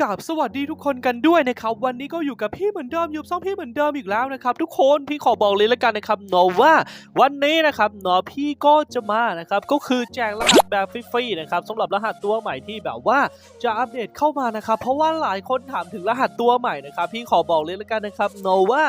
กาบสวัสดีทุกคนกันด้วยนะครับ วันนี้ก็อยู่กับพี่เหมือนเดิมอยู่ซ่องพี่เหมือนเดิมอีกแล้วนะครับ ทุกคนพี่ขอบอกเลยล้วกันนะครับเนาะว่า วันนี้นะครับเนาะพี่ก็จะมานะครับก็คือแจกรหัสแบบฟรีๆนะครับสำหรับรหัสตัวใหม่ที่แบบว่าจะอัปเดตเข้ามานะครับ เพราะว่าหลายคนถามถึงรหัสตัวใหม่นะครับ พี่ขอบอกเลยล้วกันนะครับเนาะว่า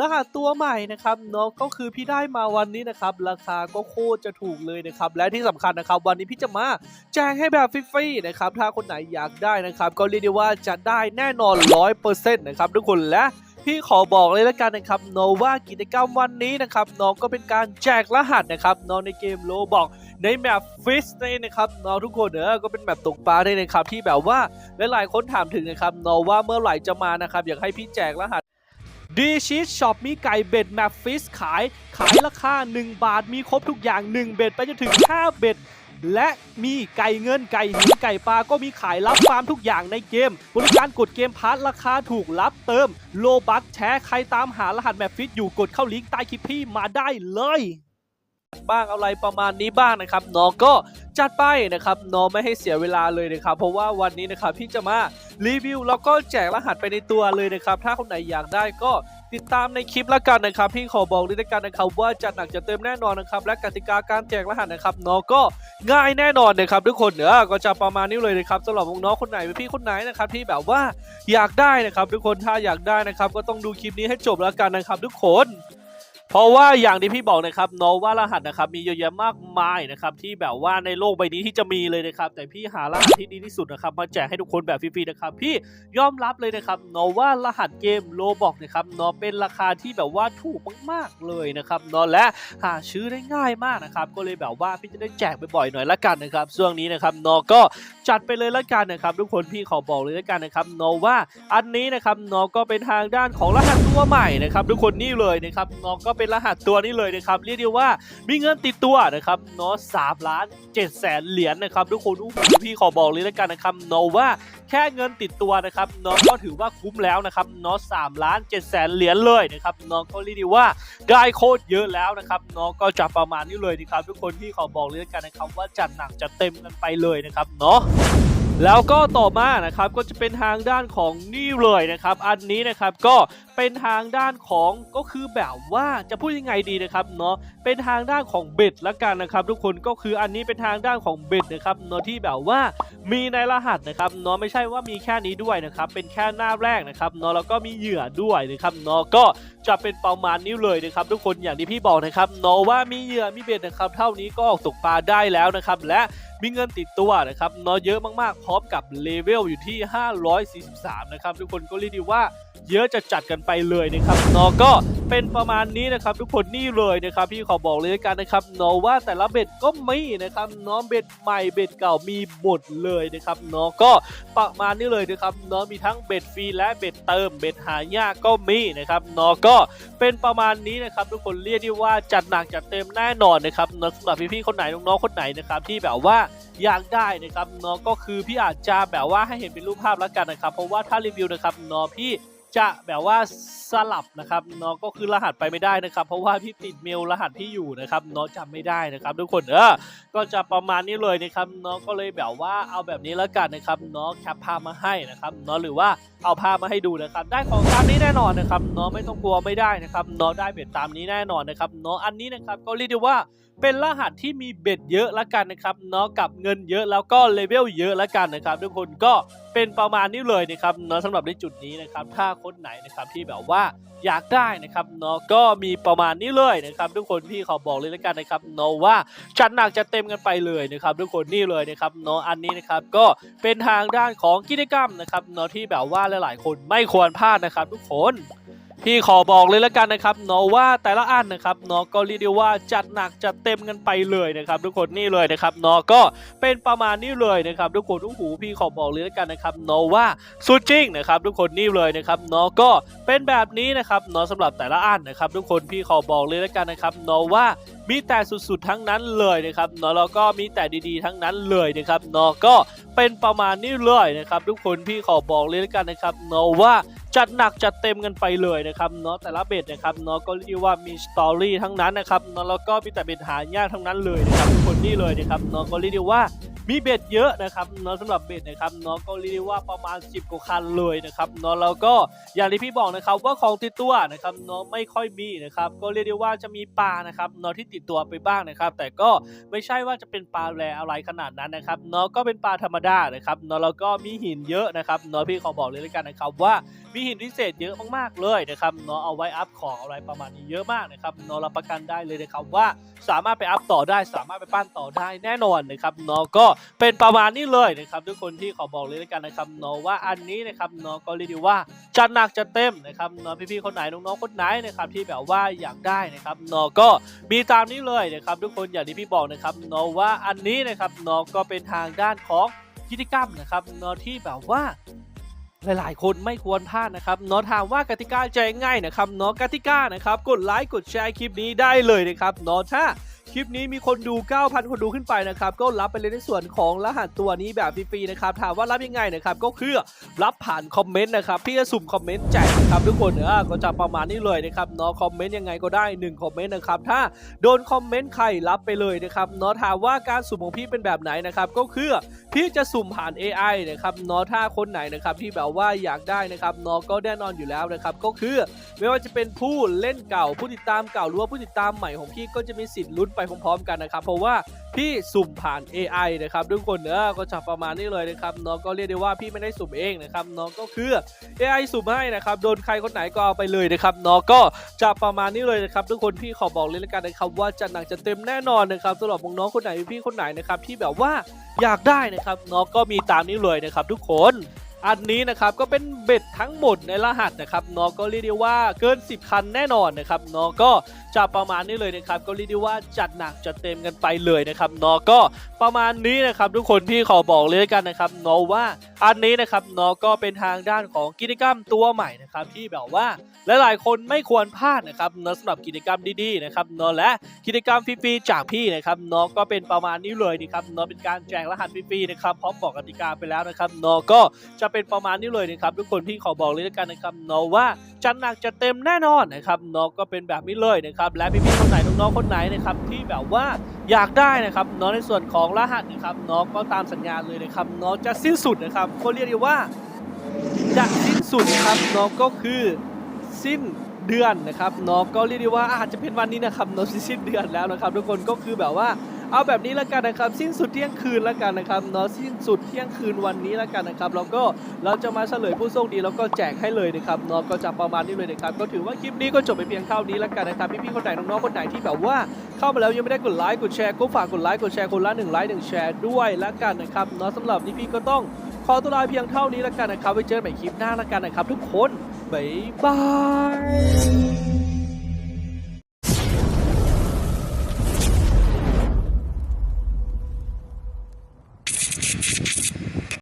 รหัสตัวใหม่นะครับเนาะก็คือพี่ได้มาวันนี้นะครับ ราคาก็โคตรจะถูกเลยนะครับ และที่สำคัญนะครับ วันนี้พี่จะมาแจ้งให้แบบฟรีๆนะครับถ้าคนไหนอยากได้นะครับ ก็เรียกได้ว่าจะได้แน่นอน 100%นะครับทุกคนและพี่ขอบอกเลยแล้วกันนะครับโนว่ากิจกรรมวันนี้นะครับน้องก็เป็นการแจกรหัสนะครับน้องในเกมโลบอกในแมปฟิสนี่นะครับน้องทุกคนเนอะก็เป็นแบบตกปลาได้นะครับที่แบบว่าหลายๆคนถามถึงนะครับน้องว่าเมื่อไหร่จะมานะครับอยากให้พี่แจกรหัสดีชีสช็อปมีไก่เบ็ดแมปฟิสขายขายราคา 1 บาทมีครบทุกอย่าง 1 เบ็ดไปจนถึง 5 เบ็ด และมีไก่เงินไก่หินไก่ปลาก็มีขายรับฟาร์มทุกอย่างในเกม บริการกดเกมพาร์ทราคาถูกรับเติม โลบัคแชร์ใครตามหารหัสแมปฟิตอยู่กดเข้าลิงก์ใต้คลิปพี่มาได้เลยบ้างอะไรประมาณนี้บ้างนะครับน้องก็จัดไปนะครับน้องไม่ให้เสียเวลาเลยนะครับ เพราะว่าวันนี้นะครับพี่จะมารีวิวแล้วก็แจกรหัสไปในตัวเลยนะครับ ถ้าคนไหนอยากได้ก็ติดตามในคลิปล้วกันนะครับ พี่ขอบอกด้วยกันนะครับว่าจัดหนักจะเต็มแน่นอนนะครับ และกติกาการแจกรหัสนะครับน้องก็ ง่ายแน่นอนนะครับทุกคนเนอก็จะประมาณนี้เลยนะครับสำหรับน้องคนไหนพี่คนไหนนะครับที่แบบว่าอยากได้นะครับทุกคนถ้าอยากได้นะครับก็ต้องดูคลิปนี้ให้จบแล้วกันนะครับทุกคน เพราะว่าอย่างที่พี่บอกนะครับน้ว่ารหัสนะครับมีเยอะแยะมากมายนะครับที่แบบว่าในโลกใบนี้ที่จะมีเลยนะครับ แต่พี่หารหัสที่ดีที่สุดนะครับมาแจกให้ทุกคนแบบฟรีๆนะครับพี่ยอมรับเลยนะครับน้ว่ารหัสเกมโลบอกนะครับน้องเป็นราคาที่แบบว่าถูกมากๆเลยนะครับน้องและหาซื้อได้ง่ายมากนะครับก็เลยแบบว่าพี่จะได้แจกบ่อยๆหน่อยละกันนะครับช่วงนี้นะครับน้องก็จัดไปเลยละกันนะครับทุกคนพี่ขอบอกเลยละกันนะครับน้ว่าอันนี้นะครับน้องก็เป็นทางด้านของรหัสตัวใหม่นะครับทุกคนนี่เลยนะครับน้องก็เป็นรหัสตัวนี้เลยนะครับเรียกได้ว่ามีเงินติดตัวนะครับเนาะสามล้านเจ็ดแสนเหรียญนะครับทุกคนโอ้โหพี่ขอบอกเลยละกันนะครับเนาะว่าแค่เงินติดตัวนะครับเน้องก็ถือว่าคุ้มแล้วนะครับเนาะสามล้านเจ็ดแสนเหรียญเลยนะครับเน้องก็เรียกได้ว่าได้โคตรเยอะแล้วนะครับเน้องก็จะประมาณนี้เลยนะครับทุกคนพี่ขอบอกเลยละกันนะครับว่าจัดหนักจัดเต็มกันไปเลยนะครับเนาะ แล้วก็ต่อมานะครับก็จะเป็นทางด้านของนี่เลยนะครับ อันนี้นะครับก็เป็นทางด้านของก็คือแบบว่าจะพูดยังไงดีนะครับเนาะเป็นทางด้านของเบ็ดละกันนะครับ ทุกคนก็คืออันนี้เป็นทางด้านของเบ็ดนะครับเนาะที่แบบว่ามีในรหัสนะครับเนาะไม่ใช่ว่ามีแค่นี้ด้วยนะครับเป็นแค่หน้าแรกนะครับเนาะแล้วก็มีเหยื่อด้วยนะครับเนาะก็ จะเป็นประมาณนี้เลยนะครับทุกคนอย่างที่พี่บอกนะครับโนว่ามีเหยื่อมีเบ็ดนะครับเท่านี้ก็ออกตกปลาได้แล้วนะครับและมีเงินติดตัวนะครับนอเยอะมากๆ พร้อมกับเลเวลอยู่ที่ 543 นะครับทุกคนก็เรียกได้ว่าเยอะจะจัดกันไปเลยนะครับนอก็ เป็นประมาณนี้นะครับ ทุกคนนี่เลยนะครับพี่ขอบอกเลยกันนะครับเนาะว่าแต่ละเบ็ดก็มีนะครับเนาะเบ็ดใหม่เบ็ดเก่ามีหมดเลยนะครับเนาะก็ประมาณนี้เลยนะครับเนาะมีทั้งเบ็ดฟรีและเบ็ดเติมเบ็ดหายากก็มีนะครับเนาะก็เป็นประมาณนี้นะครับ ทุกคนเรียกได้ว่าจัดหนักจัดเต็มแน่นอนนะครับเนาะสำหรับพี่ๆคนไหนน้องๆคนไหนนะครับที่แบบว่าอยากได้นะครับเนาะก็คือพี่อาจจะแบบว่าให้เห็นเป็นรูปภาพแล้วกันนะครับ เพราะว่าถ้ารีวิวนะครับเนาะพี่ จะแบบว่าสลับนะครับเนาะก็คือรหัสไปไม่ได้นะครับ เพราะว่าพี่ติดเมลรหัสพี่อยู่นะครับเนาะจำไม่ได้นะครับ ทุกคนเออก็จะประมาณนี้เลยนะครับเนาะก็เลยแบบว่าเอาแบบนี้แล้วกันนะครับเนาะแคปภาพมาให้นะครับเนาะหรือว่าเอาภาพมาให้ดูนะครับ ได้ของตามนี้แน่นอนนะครับเนาะไม่ต้องกลัวไม่ได้นะครับเนาะได้เบ็ดตามนี้แน่นอนนะครับเนาะอันนี้นะครับก็เรียกได้ว่า เป็นรหัสที่มีเบ็ดเยอะละกันนะครับเนาะกับเงินเยอะแล้วก็เลเวลเยอะละกันนะครับ ทุกคนก็เป็นประมาณนี้เลยนะครับเนาะสำหรับในจุดนี้นะครับ ถ้าคนไหนนะครับที่แบบว่าอยากได้นะครับเนาะก็มีประมาณนี้เลยนะครับ ทุกคนพี่ขอบอกเลยละกันนะครับเนาะว่าจัดหนักจะเต็มกันไปเลยนะครับ ทุกคนนี่เลยนะครับเนาะอันนี้นะครับก็เป็นทางด้านของกิจกรรมนะครับเนาะที่แบบว่าหลายๆ คนไม่ควรพลาดนะครับ ทุกคน พี่ขอบอกเลยและกันนะครับเนาะว่าแต่ละอันนะครับเนาะก็เรียกได้ว่าจัดหนักจัดเต็มกันไปเลยนะครับทุกคนนี่เลยนะครับเนาะก็เป็นประมาณนี้เลยนะครับทุกคนโอ้โหพี่ขอบอกเลยและกันนะครับเนาะว่าสุดจริงนะครับทุกคนนี่เลยนะครับเนาะก็เป็นแบบนี้นะครับเนาะสำหรับแต่ละอันนะครับทุกคนพี่ขอบอกเลยและกันนะครับเนาะว่ามีแต่สุดๆทั้งนั้นเลยนะครับเนาะแล้วก็มีแต่ดีๆทั้งนั้นเลยนะครับเนาะก็เป็นประมาณนี้เลยนะครับทุกคนพี่ขอบอกเลยและกันนะครับเนาะว่า จัดหนักจัดเต็มกันไปเลยนะครับเนาะแต่ละเบ็ดนะครับเนาะก็เรียกว่ามีสตอรี่ทั้งนั้นนะครับเนาะแล้วก็มีแต่เบ็ดหายากทั้งนั้นเลยนะครับคนนี่เลยนะครับเนาะก็เรียกได้ว่ามีเบ็ดเยอะนะครับเนาะสำหรับเบ็ดนะครับเนาะก็เรียกว่าประมาณ 10กว่าคันเลยนะครับเนาะแล้วก็อย่างที่พี่บอกนะครับว่าของติดตัวนะครับเนาะไม่ค่อยมีนะครับก็เรียกได้ว่าจะมีปลานะครับเนาะที่ติดตัวไปบ้างนะครับ แต่ก็ไม่ใช่ว่าจะเป็นปลาแรอะไรขนาดนั้นนะครับเนาะก็เป็นปลาธรรมดานะครับเนาะแล้วก็มีหินเยอะนะครับเนาะพี่ขอบอกเลยแล้วกันนะครับว่า มีหินพิเศษเยอะมากๆเลยนะครับเนาะเอาไว้อัพของอะไรประมาณนี้เยอะมากนะครับเนาะรับประกันได้เลยนะครับว่าสามารถไปอัพต่อได้ สามารถไปปั้นต่อได้แน่นอนนะครับเนาะก็เป็นประมาณนี้เลยนะครับทุกคนที่ขอบอกเลยแล้วกันนะครับเนาะว่าอันนี้นะครับเนาะก็เรียกได้ว่าจัดหนักจัดเต็มนะครับเนาะพี่ๆคนไหนน้องๆคนไหนนะครับที่แบบว่าอยากได้นะครับเนาะก็มีตามนี้เลยนะครับทุกคนอย่างที่พี่บอกนะครับเนาะว่าอันนี้นะครับเนาะก็เป็นทางด้านของกิจกรรมนะครับเนาะที่แบบว่า หลายๆ คนไม่ควรพลาดนะครับเนาะถามว่ากติกาใจง่ายนะครับเนาะกติกานะครับกดไลค์กดแชร์คลิปนี้ได้เลยนะครับเนาะถ้าคลิปนี้มีคนดู 9,000 คนดูขึ้นไปนะครับ ก็รับไปเลยในส่วนของรหัสตัวนี้แบบฟรีๆนะครับ ถามว่ารับยังไงนะครับ ก็คือรับผ่านคอมเมนต์นะครับพี่จะสุ่มคอมเมนต์แจกนะครับทุกคนเออก็จะประมาณนี้เลยนะครับเนาะคอมเมนต์ยังไงก็ได้1คอมเมนต์นะครับ ถ้าโดนคอมเมนต์ใครรับไปเลยนะครับเนาะถามว่าการสุ่มของพี่เป็นแบบไหนนะครับ ก็คือพี่จะสุ่มผ่าน AI นะครับเนาะถ้าคนไหนนะครับที่แบบว่าอยากได้นะครับเนาะก็แน่นอนอยู่แล้วนะครับก็คือไม่ว่าจะเป็นผู้เล่นเก่าผู้ติดตามเก่าหรือว่าผู้ติดตามใหม่ของพี่ก็จะมีสิทธิ์ลุ้นไปพร้อมๆ กันนะครับเพราะว่าพี่สุ่มผ่าน AI นะครับทุกคนเนอะก็จะประมาณนี้เลยนะครับเนาะก็เรียกได้ว่าพี่ไม่ได้สุ่มเองนะครับเนาะก็คือ AI สุ่มให้นะครับโดนใครคนไหนก็เอาไปเลยนะครับเนาะก็จะประมาณนี้เลยนะครับทุกคนพี่ขอบอกเลยล้วกันนะครับว่าจะหนักจะเต็มแน่นอนนะครับสำหรับน้องๆคนไหนพี่คนไหนนะครับที่แบบว่าอยากได้นะครับเนาะก็มีตามนี้เลยนะครับทุกคน อันนี้นะครับก็เป็นเบ็ดทั้งหมดในรหัสนะครับเนาะก็เรียกได้ว่าเกิน 10 คันแน่นอนนะครับเนาะก็จะประมาณนี้เลยนะครับก็เรียกได้ว่าจัดหนักจัดเต็มกันไปเลยนะครับเนาะก็ประมาณนี้นะครับทุกคนพี่ขอบอกเลยกันนะครับเนาะว่าอันนี้นะครับเนาะก็เป็นทางด้านของกิจกรรมตัวใหม่นะครับที่แบบว่าหลายๆคนไม่ควรพลาดนะครับเนาะสำหรับกิจกรรมดีๆนะครับเนาะและกิจกรรมฟรีๆจากพี่นะครับเนาะก็เป็นประมาณนี้เลยนะครับเนาะเป็นการแจกรหัสฟรีๆนะครับพร้อมบอกกติกาไปแล้วนะครับเนาะก็จะเป็นประมาณนี้เลยนะครับทุกคนพี่ขอบอกเลยแล้วกันนะครับเนาะว่าจัดหนักจะเต็มแน่นอนนะครับเนาะก็เป็นแบบนี้เลยนะครับและพี่ๆคนไหนน้องๆคนไหนนะครับที่แบบว่าอยากได้นะครับเนาะในส่วนของรหัสนะครับเนาะก็ตามสัญญาเลยนะครับเนาะจะสิ้นสุดนะครับเขาเรียกได้ว่าจะสิ้นสุดนะครับเนาะก็คือสิ้นเดือนนะครับเนาะก็เรียกได้ว่าอาจจะเป็นวันนี้นะครับเนาะสิ้นเดือนแล้วนะครับ ทุกคนก็คือแบบว่า เอาแบบนี้แล้วกันนะครับสิ้นสุดเที่ยงคืนแล้วกันนะครับเนาะสิ้นสุดเที่ยงคืนวันนี้แล้วกันนะครับแล้วก็เราจะมาเฉลยผู้โชคดีแล้วก็แจกให้เลยนะครับเนาะก็จะประมาณนี้เลยนะครับก็ถือว่าคลิปนี้ก็จบไปเพียงเท่านี้แล้วกันนะครับพี่ๆคนไหนน้องๆคนไหนที่แบบว่าเข้ามาแล้วยังไม่ได้กดไลค์กดแชร์ก็ฝากกดไลค์กดแชร์คนละหนึ่งไลค์หนึ่งแชร์ด้วยแล้วกันนะครับเนาะสำหรับนี้พี่ก็ต้องขอตัวลาเพียงเท่านี้แล้วกันนะครับไว้เจอกันใหม่คลิปหน้าแล้วกันนะครับ ทุกคนบ๊ายบาย